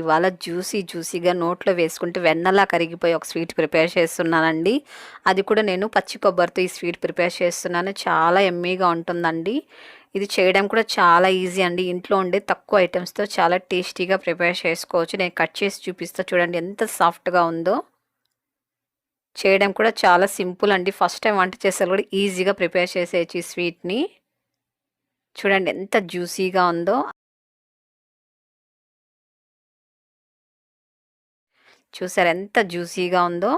ఇవాళ జ్యూసీ జ్యూసీగా నోట్లో వేసుకుంటే వెన్నలా కరిగిపోయి ఒక స్వీట్ ప్రిపేర్ చేస్తున్నానండి. అది కూడా నేను పచ్చి కొబ్బరితో ఈ స్వీట్ ప్రిపేర్ చేస్తున్నాను. చాలా ఎమ్మీగా ఉంటుందండి. ఇది చేయడం కూడా చాలా ఈజీ అండి. ఇంట్లో ఉండే తక్కువ ఐటమ్స్తో చాలా టేస్టీగా ప్రిపేర్ చేసుకోవచ్చు. నేను కట్ చేసి చూపిస్తా చూడండి ఎంత సాఫ్ట్గా ఉందో. చేయడం కూడా చాలా సింపుల్ అండి. ఫస్ట్ టైం వంట చేసే కూడా ఈజీగా ప్రిపేర్ చేసేయచ్చు ఈ స్వీట్ని. చూడండి ఎంత జ్యూసీగా ఉందో. చూసారు ఎంత జ్యూసీగా ఉందో.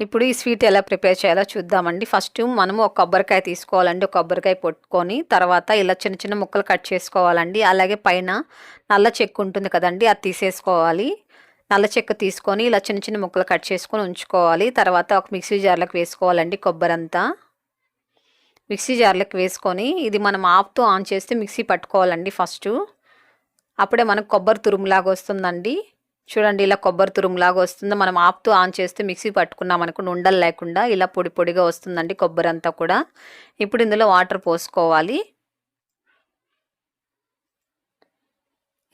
ఇప్పుడు ఈ స్వీట్ ఎలా ప్రిపేర్ చేయాలో చూద్దామండి. ఫస్ట్ మనము ఒక కొబ్బరికాయ తీసుకోవాలండి. ఒక కొబ్బరికాయ పొట్టుకొని తర్వాత ఇలా చిన్న చిన్న ముక్కలు కట్ చేసుకోవాలండి. అలాగే పైన నల్ల చెక్కు ఉంటుంది కదండి అది తీసేసుకోవాలి. నల్ల చెక్క తీసుకొని ఇలా చిన్న చిన్న ముక్కలు కట్ చేసుకొని ఉంచుకోవాలి. తర్వాత ఒక మిక్సీ జార్లకు వేసుకోవాలండి కొబ్బరి అంతా మిక్సీ జార్లకు వేసుకొని ఇది మనం ఆఫ్తో ఆన్ చేస్తే మిక్సీ పట్టుకోవాలండి ఫస్ట్. అప్పుడే మనకు కొబ్బరి తురుములాగా వస్తుందండి. చూడండి ఇలా కొబ్బరి తురుములాగా వస్తుంది? మనం ఆపుతూ ఆన్ చేస్తే మిక్సీ పట్టుకున్నాం అనుకుని ఉండలు లేకుండా ఇలా పొడి పొడిగా వస్తుందండి కొబ్బరి అంతా కూడా. ఇప్పుడు ఇందులో వాటర్ పోసుకోవాలి.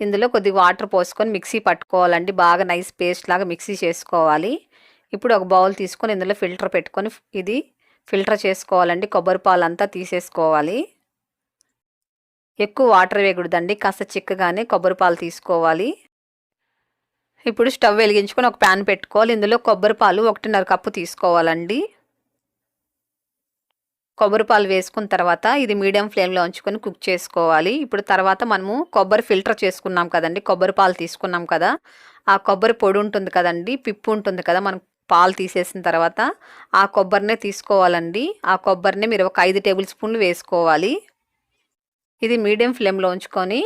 ఇందులో కొద్దిగా వాటర్ పోసుకొని మిక్సీ పట్టుకోవాలండి. బాగా నైస్ పేస్ట్ లాగా మిక్సీ చేసుకోవాలి. ఇప్పుడు ఒక బౌల్ తీసుకొని ఇందులో ఫిల్టర్ పెట్టుకొని ఇది ఫిల్టర్ చేసుకోవాలండి. కొబ్బరి పాలు అంతా తీసేసుకోవాలి. ఎక్కువ వాటర్ వేయకూడదండి. కాస్త చిక్కగానే కొబ్బరి పాలు తీసుకోవాలి. ఇప్పుడు స్టవ్ వెలిగించుకొని ఒక ప్యాన్ పెట్టుకోవాలి. ఇందులో కొబ్బరి పాలు ఒకటిన్నర కప్పు తీసుకోవాలండి. కొబ్బరి పాలు వేసుకున్న తర్వాత ఇది మీడియం ఫ్లేమ్లో ఉంచుకొని కుక్ చేసుకోవాలి. ఇప్పుడు తర్వాత మనము కొబ్బరి ఫిల్టర్ చేసుకున్నాం కదండి. కొబ్బరి పాలు తీసుకున్నాం కదా. ఆ కొబ్బరి పొడి ఉంటుంది కదండి. పిప్పు ఉంటుంది కదా. మనం పాలు తీసేసిన తర్వాత ఆ కొబ్బరినే తీసుకోవాలండి. ఆ కొబ్బరిని మీరు ఒక ఐదు టేబుల్ స్పూన్లు వేసుకోవాలి. ఇది మీడియం ఫ్లేమ్లో ఉంచుకొని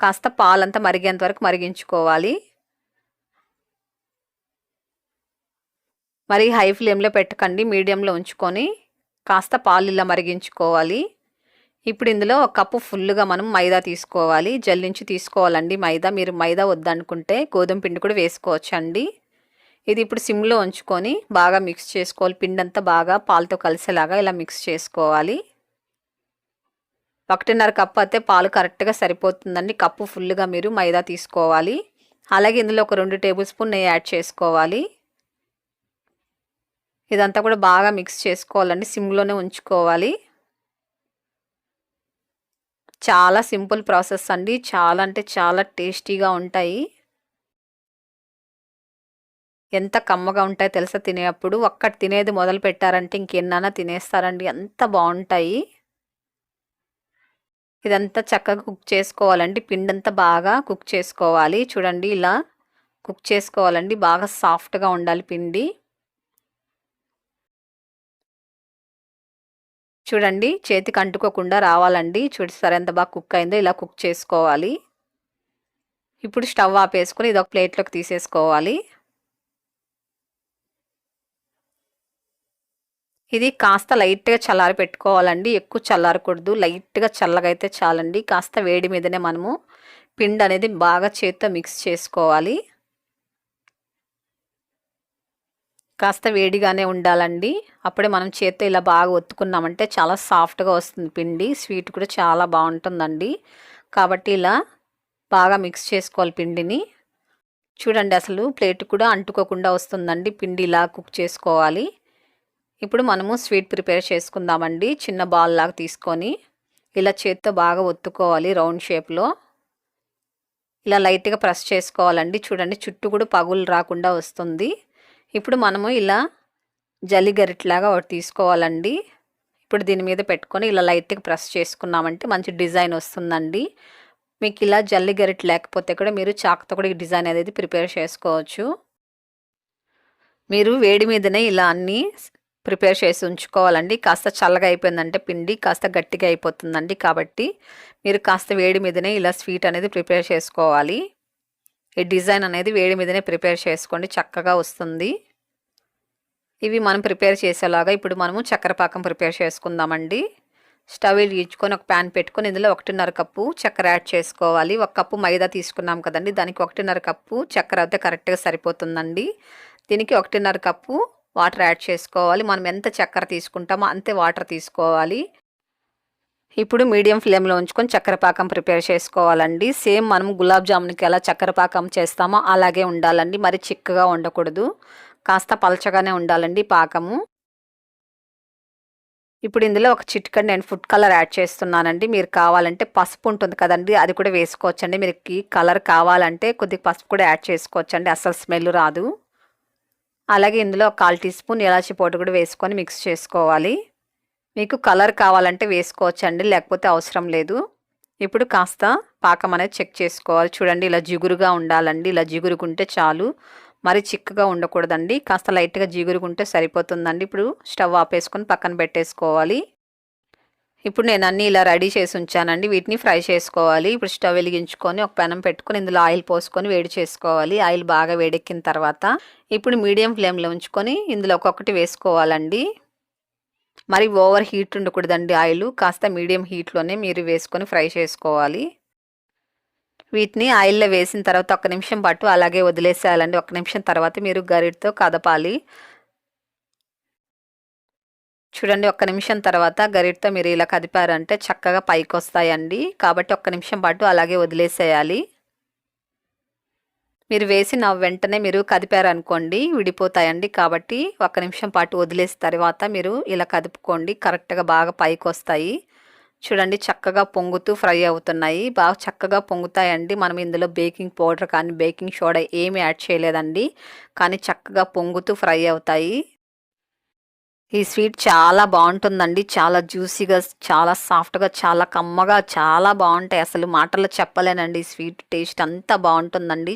కాస్త పాలంతా మరిగేంత వరకు మరిగించుకోవాలి. మరి హై ఫ్లేమ్లో పెట్టకండి మీడియంలో ఉంచుకొని కాస్త పాలు ఇలా మరిగించుకోవాలి. ఇప్పుడు ఇందులో ఒక కప్పు ఫుల్గా మనం మైదా తీసుకోవాలి. జల్లించి తీసుకోవాలండి మైదా. మీరు మైదా వద్దనుకుంటే గోధుమ పిండి కూడా వేసుకోవచ్చండి. ఇది ఇప్పుడు సిమ్లో ఉంచుకొని బాగా మిక్స్ చేసుకోవాలి. పిండి అంతా బాగా పాలతో కలిసేలాగా ఇలా మిక్స్ చేసుకోవాలి. ఒకటిన్నర కప్పు అయితే పాలు కరెక్ట్గా సరిపోతుందండి. కప్పు ఫుల్గా మీరు మైదా తీసుకోవాలి. అలాగే ఇందులో ఒక రెండు టేబుల్ స్పూన్ నెయ్యి యాడ్ చేసుకోవాలి. ఇదంతా కూడా బాగా మిక్స్ చేసుకోవాలండి. సిమ్లోనే ఉంచుకోవాలి. చాలా సింపుల్ ప్రాసెస్ అండి. చాలా అంటే చాలా టేస్టీగా ఉంటాయి. ఎంత కమ్మగా ఉంటాయో తెలుసా తినేటప్పుడు ఒక్కటి తినేది మొదలు పెట్టారంటే ఇంకెన్నైనా తినేస్తారండి. ఎంత బాగుంటాయి. ఇదంతా చక్కగా కుక్ చేసుకోవాలండి. పిండి అంతా బాగా కుక్ చేసుకోవాలి. చూడండి ఇలా కుక్ చేసుకోవాలండి. బాగా సాఫ్ట్గా ఉండాలి పిండి. చూడండి చేతికి అంటుకోకుండా రావాలండి. చూడిస్తారు ఎంత బాగా కుక్ అయిందో ఇలా కుక్ చేసుకోవాలి. ఇప్పుడు స్టవ్ ఆపేసుకొని ఇది ఒక ప్లేట్లోకి తీసేసుకోవాలి. ఇది కాస్త లైట్గా చల్లారి పెట్టుకోవాలండి. ఎక్కువ చల్లారకూడదు. లైట్గా చల్లగా అయితే చాలండి. కాస్త వేడి మీదనే మనము పిండి అనేది బాగా చేత్తో మిక్స్ చేసుకోవాలి. కాస్త వేడిగానే ఉండాలండి. అప్పుడే మనం చేత్తో ఇలా బాగా ఒత్తుకున్నామంటే చాలా సాఫ్ట్గా వస్తుంది పిండి. స్వీట్ కూడా చాలా బాగుంటుందండి. కాబట్టి ఇలా బాగా మిక్స్ చేసుకోవాలి పిండిని. చూడండి అసలు ప్లేట్ కూడా అంటుకోకుండా వస్తుందండి. పిండి ఇలా కుక్ చేసుకోవాలి. ఇప్పుడు మనము స్వీట్ ప్రిపేర్ చేసుకుందామండి. చిన్న బాల్ లాగా తీసుకొని ఇలా చేత్తో బాగా ఒత్తుకోవాలి రౌండ్ షేప్లో. ఇలా లైట్గా ప్రెస్ చేసుకోవాలండి. చూడండి చుట్టూ కూడా పగులు రాకుండా వస్తుంది. ఇప్పుడు మనము ఇలా జల్లి గరిట్లాగా ఒకటి తీసుకోవాలండి. ఇప్పుడు దీని మీద పెట్టుకొని ఇలా లైట్గా ప్రెస్ చేసుకున్నామంటే మంచి డిజైన్ వస్తుందండి. మీకు ఇలా జల్లి గరిట లేకపోతే కూడా మీరు చాక్తో కూడా ఈ డిజైన్ అనేది ప్రిపేర్ చేసుకోవచ్చు. మీరు వేడి మీదనే ఇలా అన్నీ ప్రిపేర్ చేసి ఉంచుకోవాలండి. కాస్త చల్లగా అయిపోయిందంటే పిండి కాస్త గట్టిగా అయిపోతుందండి కాబట్టి మీరు కాస్త వేడి మీదనే ఇలా స్వీట్ అనేది ప్రిపేర్ చేసుకోవాలి. ఈ డిజైన్ అనేది వేడి మీదనే ప్రిపేర్ చేసుకోండి చక్కగా వస్తుంది. ఇవి మనం ప్రిపేర్ చేసేలాగా ఇప్పుడు మనము చక్కెర పాకం ప్రిపేర్ చేసుకుందామండి. స్టవ్ ఇచ్చుకొని ఒక ప్యాన్ పెట్టుకొని ఇందులో ఒకటిన్నర కప్పు చక్కెర యాడ్ చేసుకోవాలి. ఒక కప్పు మైదా తీసుకున్నాం కదండి దానికి ఒకటిన్నర కప్పు చక్కెర అయితే కరెక్ట్గా సరిపోతుందండి. దీనికి ఒకటిన్నర కప్పు వాటర్ యాడ్ చేసుకోవాలి. మనం ఎంత చక్కెర తీసుకుంటామో అంతే వాటర్ తీసుకోవాలి. ఇప్పుడు మీడియం ఫ్లేమ్లో ఉంచుకొని చక్కెర పాకం ప్రిపేర్ చేసుకోవాలండి. సేమ్ మనం గులాబ్ జామున్కి ఎలా చక్కెర పాకం చేస్తామో అలాగే ఉండాలండి. మరి చిక్కగా ఉండకూడదు కాస్త పలచగానే ఉండాలండి పాకము. ఇప్పుడు ఇందులో ఒక చిట్కడ్ నేను ఫుడ్ కలర్ యాడ్ చేస్తున్నానండి. మీరు కావాలంటే పసుపు ఉంటుంది కదండి అది కూడా వేసుకోవచ్చండి. మీరు కలర్ కావాలంటే కొద్దిగా పసుపు కూడా యాడ్ చేసుకోవచ్చండి. అసలు స్మెల్ రాదు. అలాగే ఇందులో కాల్ టీ స్పూన్ ఇలాచి పౌడర్ కూడా వేసుకొని మిక్స్ చేసుకోవాలి. మీకు కలర్ కావాలంటే వేసుకోవచ్చండి లేకపోతే అవసరం లేదు. ఇప్పుడు కాస్త పాకం అనేది చెక్ చేసుకోవాలి. చూడండి ఇలా జిగురుగా ఉండాలండి. ఇలా జిగురుకుంటే చాలు. మరి చిక్కగా ఉండకూడదండి. కాస్త లైట్గా జిగురుకుంటే సరిపోతుందండి. ఇప్పుడు స్టవ్ ఆపేసుకొని పక్కన పెట్టేసుకోవాలి. ఇప్పుడు నేను అన్నీ ఇలా రెడీ చేసి ఉంచానండి. వీటిని ఫ్రై చేసుకోవాలి. ఇప్పుడు స్టవ్ వెలిగించుకొని ఒక పెనం పెట్టుకొని ఇందులో ఆయిల్ పోసుకొని వేడి చేసుకోవాలి. ఆయిల్ బాగా వేడెక్కిన తర్వాత ఇప్పుడు మీడియం ఫ్లేమ్లో ఉంచుకొని ఇందులో ఒక్కొక్కటి వేసుకోవాలండి. మరి ఓవర్ హీట్ ఉండకూడదండి ఆయిల్ కాస్త మీడియం హీట్లోనే మీరు వేసుకొని ఫ్రై చేసుకోవాలి. వీటిని ఆయిల్లో వేసిన తర్వాత ఒక నిమిషం పాటు అలాగే వదిలేసేయాలండి. ఒక నిమిషం తర్వాత మీరు గరిటతో కదపాలి. చూడండి ఒక్క నిమిషం తర్వాత గరిటతో మీరు ఇలా కదిపారంటే చక్కగా పైకి వస్తాయండి కాబట్టి ఒక్క నిమిషం పాటు అలాగే వదిలేసేయాలి. మీరు వేసిన వెంటనే మీరు కదిపారనుకోండి విడిపోతాయండి. కాబట్టి ఒక నిమిషం పాటు వదిలేసిన తర్వాత మీరు ఇలా కదుపుకోండి. కరెక్ట్గా బాగా పైకి వస్తాయి చూడండి చక్కగా పొంగుతూ ఫ్రై అవుతున్నాయి. బాగా చక్కగా పొంగుతాయండి. మనం ఇందులో బేకింగ్ పౌడర్ కానీ బేకింగ్ సోడా ఏమి యాడ్ చేయలేదండి. కానీ చక్కగా పొంగుతూ ఫ్రై అవుతాయి. ఈ స్వీట్ చాలా బాగుంటుందండి. చాలా జ్యూసీగా చాలా సాఫ్ట్గా చాలా కమ్మగా చాలా బాగుంటాయి. అసలు మాటల్లో చెప్పలేనండి. ఈ స్వీట్ టేస్ట్ అంతా బాగుంటుందండి.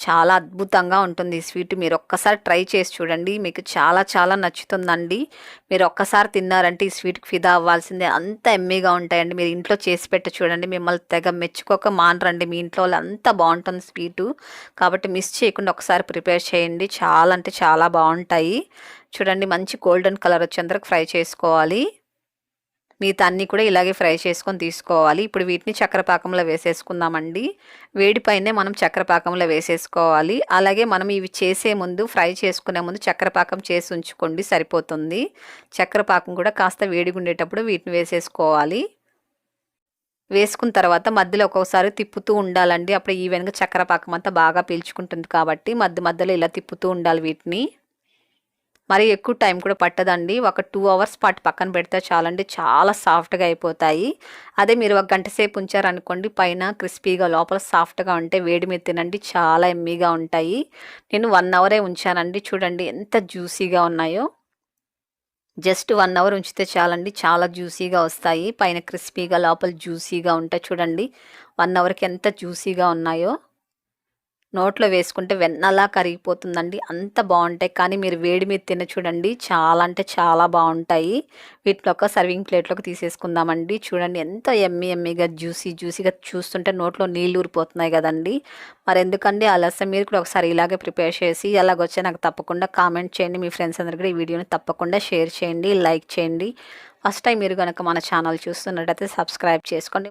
చాలా అద్భుతంగా ఉంటుంది ఈ స్వీట్. మీరు ఒక్కసారి ట్రై చేసి చూడండి. మీకు చాలా చాలా నచ్చుతుందండి. మీరు ఒక్కసారి తిన్నారంటే ఈ స్వీట్కి ఫిదా అవ్వాల్సిందే. అంత ఎమ్మీగా ఉంటాయండి. మీరు ఇంట్లో చేసి పెట్టి చూడండి. మిమ్మల్ని తెగ మెచ్చుకోక మానరండి. మీ ఇంట్లో అంత బాగుంటుంది స్వీటు. కాబట్టి మిస్ చేయకుండా ఒకసారి ప్రిపేర్ చేయండి. చాలా అంటే చాలా బాగుంటాయి. చూడండి మంచి గోల్డెన్ కలర్ వచ్చేంతరకు ఫ్రై చేసుకోవాలి. మిగతా అన్నీ కూడా ఇలాగే ఫ్రై చేసుకొని తీసుకోవాలి. ఇప్పుడు వీటిని చక్రపాకంలో వేసేసుకుందామండి. వేడిపైనే మనం చక్రపాకంలో వేసేసుకోవాలి. అలాగే మనం ఇవి చేసే ముందు ఫ్రై చేసుకునే ముందు చక్రపాకం చేసి ఉంచుకోండి సరిపోతుంది. చక్రపాకం కూడా కాస్త వేడిగా ఉండేటప్పుడు వీటిని వేసేసుకోవాలి. వేసుకున్న తర్వాత మధ్యలో ఒక్కొక్కసారి తిప్పుతూ ఉండాలండి. అప్పుడు ఈవెన్గా చక్కెర పాకం అంతా బాగా పీల్చుకుంటుంది కాబట్టి మధ్య మధ్యలో ఇలా తిప్పుతూ ఉండాలి వీటిని. మరి ఎక్కువ టైం కూడా పట్టదండి. ఒక టూ అవర్స్ పాటు పక్కన పెడితే చాలండి. చాలా సాఫ్ట్గా అయిపోతాయి. అదే మీరు ఒక గంట సేపు ఉంచారనుకోండి పైన క్రిస్పీగా లోపల సాఫ్ట్గా ఉంటే వేడి మీద తినండి. చాలా ఎమ్మీగా ఉంటాయి. నేను వన్ అవరే ఉంచానండి. చూడండి ఎంత జ్యూసీగా ఉన్నాయో. జస్ట్ వన్ అవర్ ఉంచితే చాలండి. చాలా జ్యూసీగా వస్తాయి. పైన క్రిస్పీగా లోపల జ్యూసీగా ఉంటాయి. చూడండి వన్ అవర్కి ఎంత జ్యూసీగా ఉన్నాయో. నోట్లో వేసుకుంటే వెన్నలా కరిగిపోతుందండి. అంత బాగుంటాయి. కానీ మీరు వేడి మీద తిన చూడండి చాలా అంటే చాలా బాగుంటాయి. వీటిలో ఒక సర్వింగ్ ప్లేట్లోకి తీసేసుకుందామండి. చూడండి ఎంత ఎమ్మి ఎమ్మిగా జ్యూసీ జ్యూసీగా చూస్తుంటే నోట్లో నీళ్ళు ఊరిపోతున్నాయి కదండి. మరి ఎందుకండి ఆలస్యం మీరు కూడా ఒకసారి ఇలాగే ప్రిపేర్ చేసి ఎలాగొచ్చే నాకు తప్పకుండా కామెంట్ చేయండి. మీ ఫ్రెండ్స్ అందరికీ కూడా ఈ వీడియోని తప్పకుండా షేర్ చేయండి లైక్ చేయండి. ఫస్ట్ టైం మీరు కనుక మన ఛానల్ చూస్తున్నట్టయితే సబ్స్క్రైబ్ చేసుకోండి.